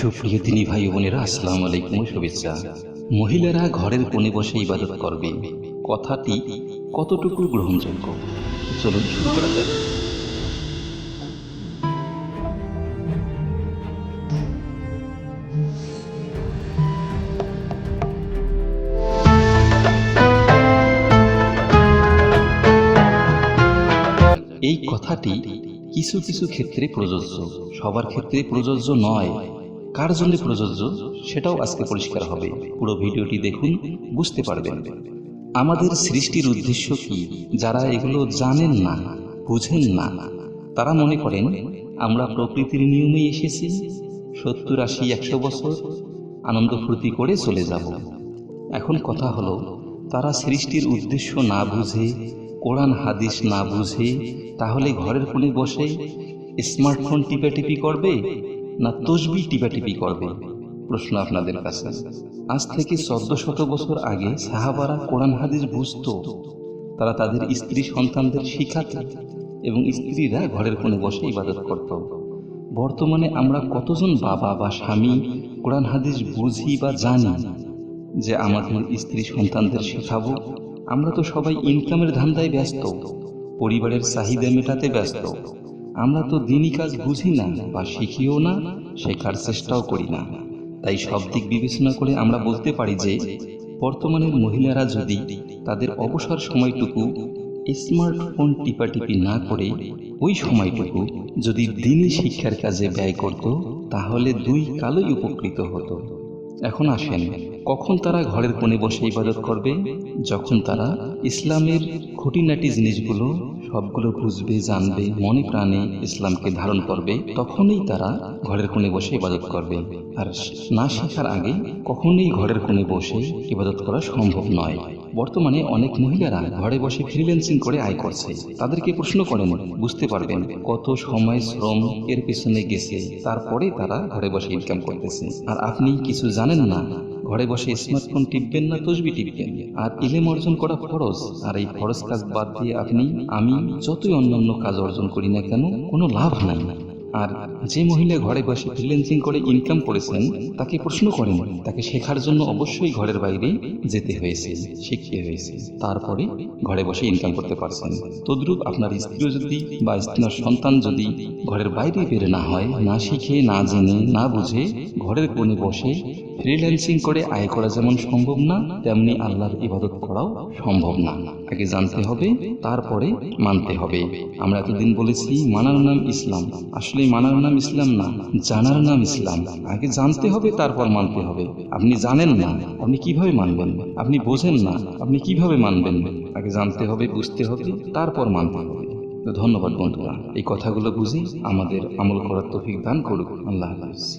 সুপ্রিয় দিনী ভাই বোনেরা, আসসালাম আলাইকুম শুভেচ্ছা। মহিলারা ঘরের কোণে বসে ইবাদত করবে। কথাটি কতটুকু গ্রহণযোগ্য? চলুন শুরু করা যাক। এই কথাটি কিছু কিছু ক্ষেত্রে প্রযোজ্য। সবার ক্ষেত্রে প্রযোজ্য নয়। কার জন্য প্রযোজ্য? সেটাও আজকে পরিষ্কার হবে। পুরো ভিডিওটি দেখুন, বুঝতে পারবেন। আমাদের সৃষ্টির উদ্দেশ্য কি? যারা এগুলো জানেন না, বুঝেন না। তারা মনে করেন, আমরা প্রকৃতির নিয়মে এসেছি। সত্তর আশি একশো বছর আনন্দ ফুর্তি করে চলে যাব। এখন কথা হলো, তারা সৃষ্টির উদ্দেশ্য না বুঝে, কোরআন, হাদিস না বুঝে, তাহলে ঘরের কোণে বসে স্মার্টফোন টিপাটিপি করবে? না তসবি টিপাটিপি করবে? প্রশ্ন আপনাদের কাছে। আজ থেকে চোদ্দ শত বছর আগে সাহাবারা কোরআন হাদিস বুঝতো, তারা তাদের স্ত্রী সন্তানদের শিখাতে এবং স্ত্রীরা ঘরের কোণে বসে ইবাদত করত। বর্তমানে আমরা কতজন বাবা বা স্বামী কোরআন হাদিস বুঝি বা জানি যে আমাদের স্ত্রী সন্তানদের শেখাবো? আমরা তো সবাই ইনকামের ধান্দায় ব্যস্ত, পরিবারের চাহিদা মেটাতে ব্যস্ত। আমরা তো দিনই কাজ বুঝি না বা শিখিও না শেখার চেষ্টাও করি না। তাই সব দিক বিবেচনা করে আমরা বলতে পারি যে বর্তমানের মহিলারা যদি তাদের অবসর সময়টুকু স্মার্টফোন টিপাটিপি না করে ওই সময়টুকু যদি দিনই শিক্ষার কাজে ব্যয় করত তাহলে দুই কালোই উপকৃত হতো। এখন আসেন কখন তারা ঘরের কোণে বসে ইবাদত করবে? যখন তারা ইসলামের খুঁটিনাটি জিনিসগুলো সবগুলো বুঝবে, জানবে, মনে প্রাণে ইসলামকে ধারণ করবে, তখনই তারা ঘরের কোণে বসে ইবাদত করবে। আর না শেখার আগে কখনোই ঘরের কোণে বসে ইবাদত করা সম্ভব নয়। বর্তমানে অনেক মহিলারা ঘরে বসে ফ্রিল্যান্সিং করে আয় করছে। তাদেরকে প্রশ্ন করেন, বুঝতে পারবেন কত সময় শ্রম এর পেছনে গেছে? তারপরে তারা ঘরে বসে ইনকাম করতেছে। আর আপনি কিছু জানেন না? ঘরে বসে স্মার্টফোন টিপবেন না তসবি টিপবেন। আর ইলেম অর্জন করা ফরজ। আর এই ফরজ। কাজ বাদ দিয়ে আপনি আমি যতই অন্যান্য কাজ অর্জন করি না কেন কোনো লাভ নাই। আর যে মহিলা ঘরে বসে ফ্রিল্যান্সিং করে ইনকাম করেছেন তাকে প্রশ্ন করেন তাকে শেখার জন্য অবশ্যই ঘরের বাইরে যেতে হয়েছে শিখতে হয়েছে। তারপরে ঘরে বসে ইনকাম করতে পারছেন। তদ্রূপ আপনার স্ত্রীও যদি বা আপনার সন্তান যদি ঘরের বাইরে বের না হয় না শিখে না জেনে না বুঝে ঘরের কোণে বসে ফ্রিল্যান্সিং করে আয় করা যেমন সম্ভব না, তেমনি আল্লাহর ইবাদত করাও সম্ভব না। আগে জানতে হবে, তারপরে মানতে হবে। আমরা এতদিন বলেছি, মানার নাম ইসলাম। আসলে মানার নাম ইসলাম না, জানার নাম ইসলাম। আগে জানতে হবে, তারপর মানতে হবে। আপনি জানেন না, আপনি কীভাবে মানবেন? আপনি বোঝেন না, আপনি কীভাবে মানবেন? আগে জানতে হবে, বুঝতে হবে, তারপর মানতে হবে। ধন্যবাদ বন্ধুরা, এই কথাগুলো বুঝে আমাদের আমল করার তৌফিক দান করুক। আল্লাহ হাফিজ।